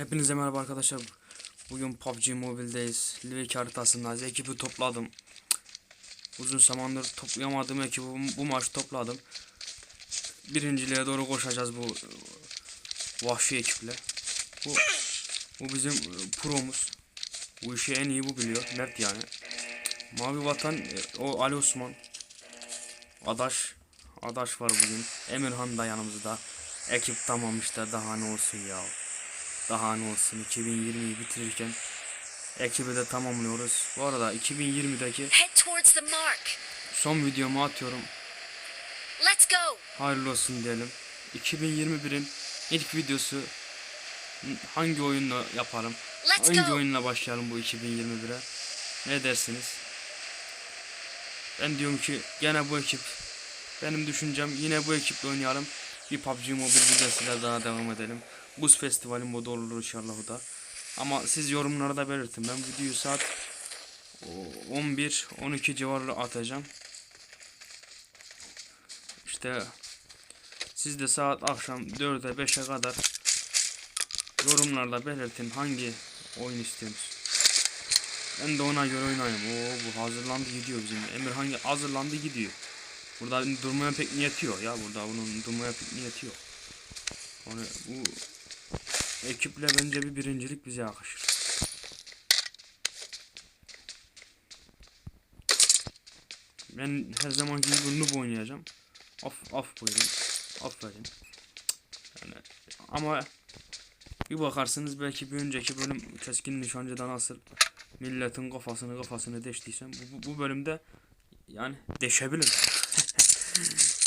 Hepinize merhaba arkadaşlar. Bugün PUBG Mobile'deyiz. Livik haritasındayız. Ekibi topladım. Uzun zamandır toplayamadığım ekibi bu, maç topladım. Birinciliğe doğru koşacağız bu e, vahşi ekiple. Bu, bu bizim e, promuz. Bu işi en iyi bu biliyor. Mert yani. Mavi Vatan e, o Ali Osman. Adaş. Adaş var bugün. Emirhan da yanımızda. Ekip tamam işte daha ne olsun ya. Daha ne olsun 2020'yi bitirirken ekibi de tamamlıyoruz. Bu arada 2020'deki Head towards the mark. son videomu atıyorum. Let's go. Hayırlı olsun diyelim. 2021'in ilk videosu hangi oyunla yapalım? Let's Hangi go. oyunla başlayalım bu 2021'e? Ne dersiniz? Ben diyorum ki gene bu ekip benim düşüncem yine bu ekiple oynayalım. Bir PUBG Mobile videosuyla daha devam edelim. Buz Festivali modu olur inşallah o da. Ama siz yorumlarda belirtin. Ben videoyu saat 11-12 civarı atacağım. İşte siz de saat akşam 4'e 5'e kadar yorumlarda belirtin hangi oyun istiyorsunuz. Ben de ona göre oynayayım. Oo bu hazırlandı gidiyor bizim. Emir hangi hazırlandı gidiyor. Burada durmaya pek niyeti yok ya. Burada bunun durmaya pek niyeti yok. Yani bu ekiple bence bir birincilik bize yakışır. Ben her zamanki gibi noob oynayacağım. Af af buyurun. Aferin. Yani ama bir bakarsınız belki bir önceki bölüm keskin nişancıda nasıl milletin kafasını kafasını deştiysem bu, bu, bu bölümde yani deşebilir.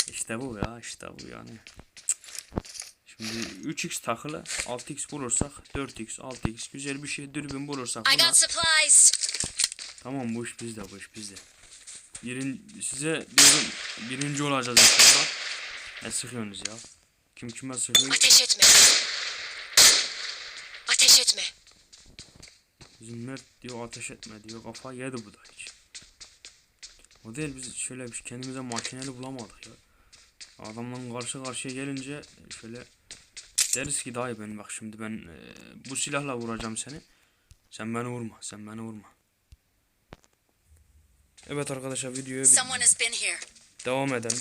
işte bu ya işte bu yani. Şimdi 3x takılı 6x bulursak 4x 6x güzel bir şey dürbün bulursak supplies. Tamam bu iş bizde bu iş bizde. Birin, size diyorum birinci olacağız inşallah. Ne sıkıyorsunuz ya? Kim kime sıkıyor? Ateş etme. Ateş etme. Bizim Mert diyor ateş etme diyor kafa yedi bu da hiç. O değil biz şöyle bir kendimize makineli bulamadık ya. Adamla karşı karşıya gelince şöyle deriz ki dayı ben bak şimdi ben e, bu silahla vuracağım seni. Sen beni vurma sen beni vurma. Evet arkadaşlar videoya devam edelim.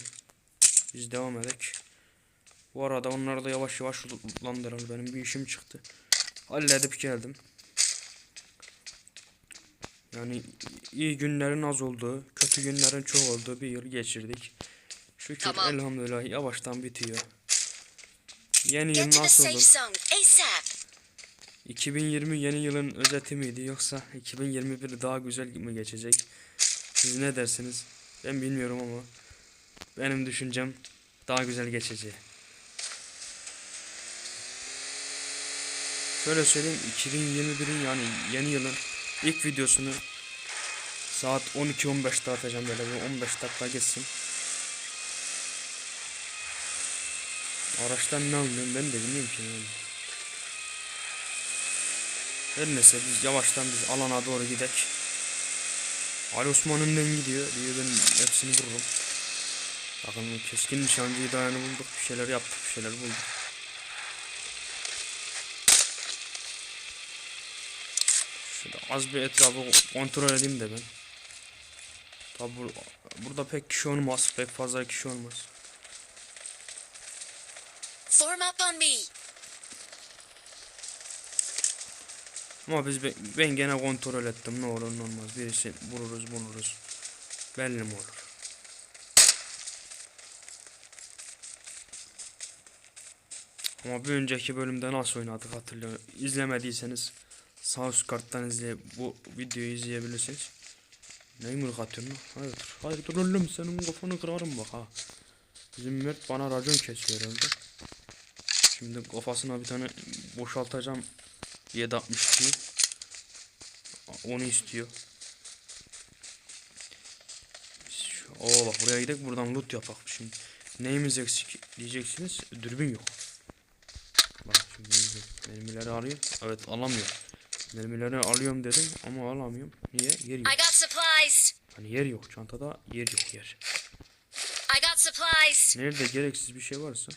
Biz devam edek. Bu arada onları da yavaş yavaş lootlandıralım. Benim bir işim çıktı. Halledip geldim. Yani iyi günlerin az olduğu, kötü günlerin çok olduğu bir yıl geçirdik. Şükür Tamam. elhamdülillah yavaştan bitiyor. Yeni yıl nasıl olur? zone ASAP. 2020 yeni yılın özeti miydi yoksa 2021 daha güzel mi geçecek? Siz ne dersiniz? Ben bilmiyorum ama benim düşüncem daha güzel geçeceği. Şöyle söyleyeyim 2021'in yani yeni yılın ilk videosunu saat 12-15'te atacağım böyle bir 15 dakika geçsin. Araçtan ne anlıyorum ben de bilmiyorum ki. Yani. Her neyse biz yavaştan biz alana doğru gidek. Ali Osman önden gidiyor. Diyor ben hepsini vururum. Bakın keskin nişancıyı dayanı bulduk. Bir şeyler yaptık. Bir şeyler bulduk. Şöyle az bir etrafı kontrol edeyim de ben. Tabi burada pek kişi olmaz. Pek fazla kişi olmaz. Form up on me. Ama biz ben, ben gene kontrol ettim. Ne olur ne olmaz. Birisi vururuz buluruz. Belli mi olur? Ama bir önceki bölümde nasıl oynadık hatırlıyorum. İzlemediyseniz sağ üst karttan izle bu videoyu izleyebilirsiniz. Neyi mırık atıyorsun lan? Hayırdır? Hayırdır oğlum senin kafanı kırarım bak ha. Bizim Mert bana racon kesiyor herhalde. Şimdi kafasına bir tane boşaltacağım 762 onu istiyor. Oo bak buraya gidelim buradan loot yapak şimdi. Neyimiz eksik diyeceksiniz. Dürbün yok. Bak şimdi mermileri arıyor. Evet alamıyor. Mermileri alıyorum dedim ama alamıyorum. Niye? Yer yok. I got supplies. Hani yer yok. Çantada yer yok yer. I got supplies. Nerede gereksiz bir şey varsa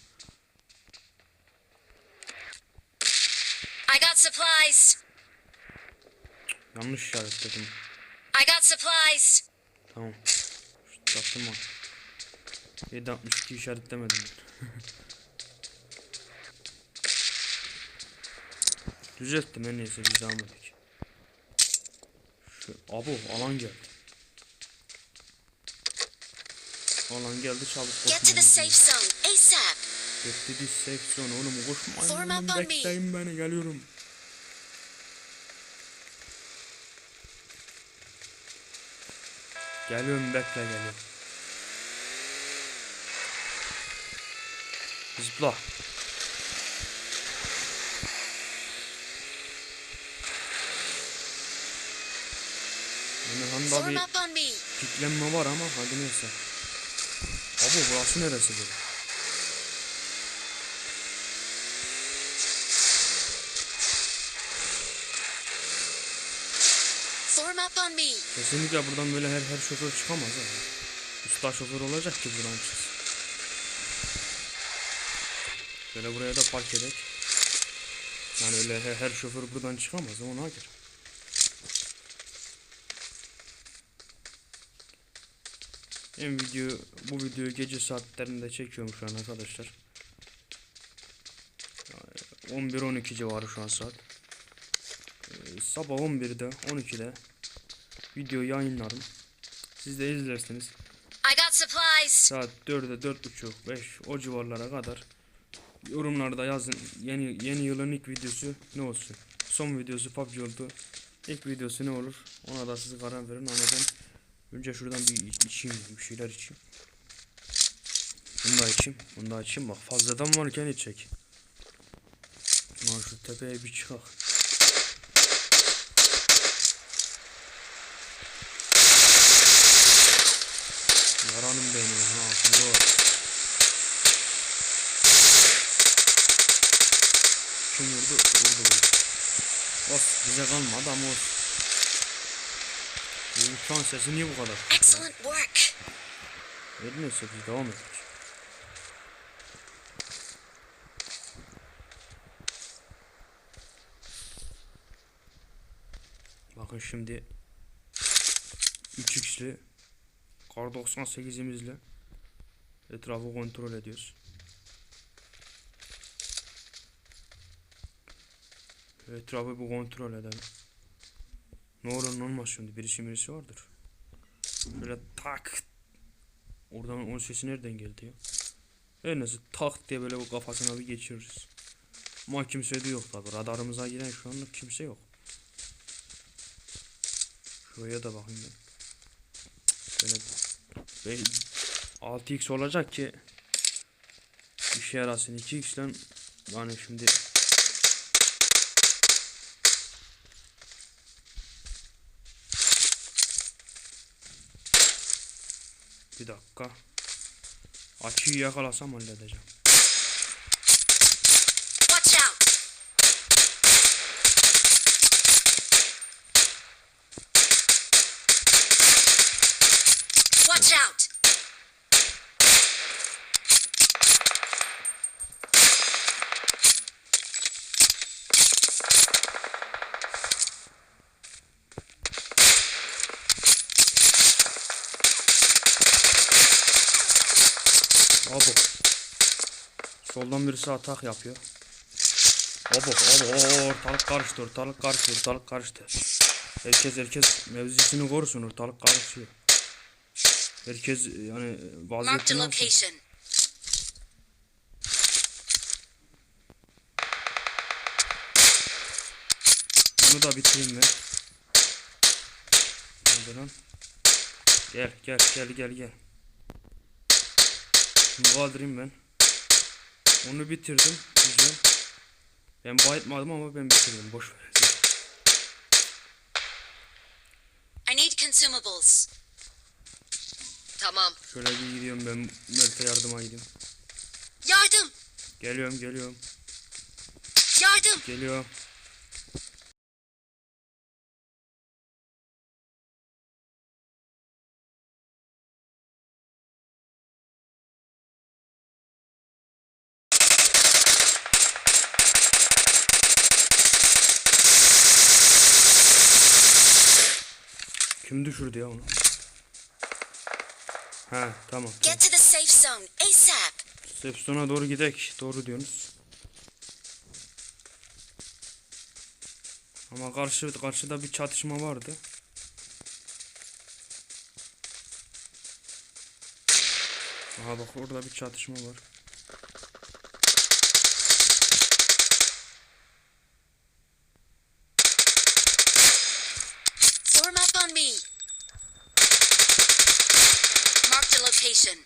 I got supplies. Yanlış işaretledim. I got supplies. Tamam. Şu Çaktırma. 762 işaretlemedim. Düzelttim en iyisi bir zahmet. Şu abo alan geldi. Alan geldi çabuk Get to the safe zone ASAP. Get to the safe zone oğlum koşmayın Form up on me. bekleyin beni geliyorum. Geliyorum bekle geliyorum. Zıpla. Form bir up on me. kitlenme var ama hadi neyse. Abi burası neresi böyle? Me. Kesinlikle buradan böyle her her şoför çıkamaz ha. Usta şoför olacak ki buradan çıksın. Şöyle buraya da park edek. Yani öyle her, her şoför buradan çıkamaz ona göre. En video bu videoyu gece saatlerinde çekiyorum şu an arkadaşlar. Yani 11-12 civarı şu an saat. Ee, sabah 11'de 12'de video yayınlarım. Siz de izlersiniz. Saat 4'e 4.30 5 o civarlara kadar yorumlarda yazın yeni yeni yılın ilk videosu ne olsun. Son videosu PUBG oldu. İlk videosu ne olur? Ona da siz karar verin ama ben önce şuradan bir iç- içeyim bir şeyler içeyim. Bunu da içeyim. Bunu da içeyim bak fazladan varken içecek. Lan şu tepeye bir çıkak. Yaranım benim ha. Zor. Kim vurdu? Vurdu vurdu. Of bize kalmadı ama olsun. Bu uçağın sesi niye bu kadar? Excellent work. Neyse biz devam edelim. Bakın şimdi 3x'li Kar 98'imizle etrafı kontrol ediyoruz. Etrafı bir kontrol edelim. Ne olur ne olmaz şimdi birisi birisi vardır. Şöyle tak Oradan onun sesi nereden geldi ya? Her neyse tak diye böyle bu kafasına bir geçiririz. Ama kimse de yok tabi. Radarımıza giren şu anlık kimse yok. Şuraya da bakayım ben. Böyle be- 6x olacak ki işe yarasın. 2x lan. Yani şimdi bir dakika. Açıyı yakalasam halledeceğim. Watch out. Watch out. Abo. Soldan birisi atak yapıyor. Abo, abo, ortalık karıştı, ortalık karıştı, ortalık karıştı. Herkes herkes mevzisini korusun, ortalık karışıyor. Herkes yani Marked vaziyetini alsın. Bunu da bitireyim. Hadi lan. Gel gel gel gel gel. Bunu kaldırayım ben. Onu bitirdim. Güzel. Ben bayıtmadım ama ben bitirdim. Boş ver. I need consumables. Tamam. Şöyle bir gidiyorum ben Mert'e yardıma gidiyorum. Yardım. Geliyorum geliyorum. Yardım. Geliyor. Kim düşürdü ya onu? He tamam. Get to the safe zone ASAP. Sepson'a doğru gidek. Doğru diyorsunuz. Ama karşı karşıda bir çatışma vardı. Aha bak orada bir çatışma var. Form up on me. Mark the location.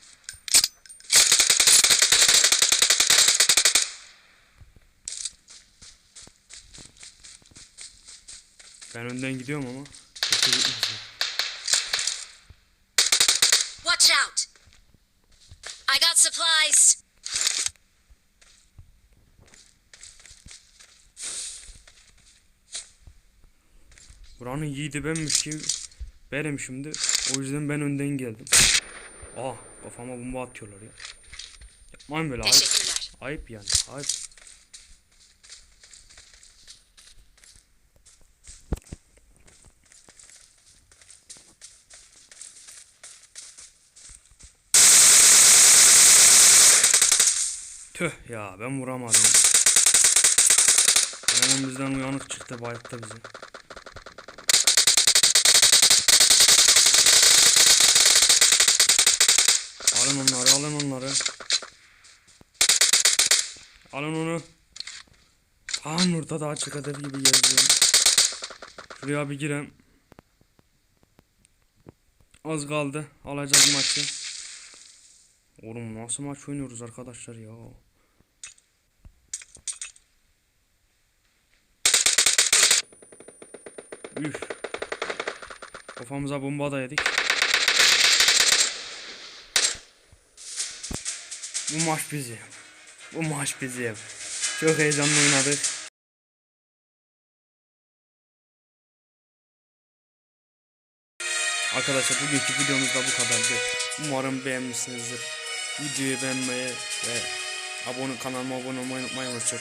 Ben önden gidiyorum ama. Watch out. I got supplies. Buranın yiğidi benmiş ki benim şimdi. O yüzden ben önden geldim. Ah kafama bomba atıyorlar ya. Yapmayın böyle ayıp. Ayıp yani ayıp. Tüh ya ben vuramadım. Eleman bizden uyanık çıktı bayılttı bizi. Alın onları alın onları. Alın onu. Kaan ortada açık hedef gibi geziyorum. Şuraya bir girem. Az kaldı. Alacağız maçı. Oğlum nasıl maç oynuyoruz arkadaşlar ya. Üf. Kafamıza bomba da yedik. Bu maç bizim. Bu maç bizim. Çok heyecanlı oynadık. Arkadaşlar bugünkü videomuz da bu kadardı. Umarım beğenmişsinizdir. Videoyu beğenmeyi ve abone kanalıma abone olmayı unutmayın. Hoşçakalın.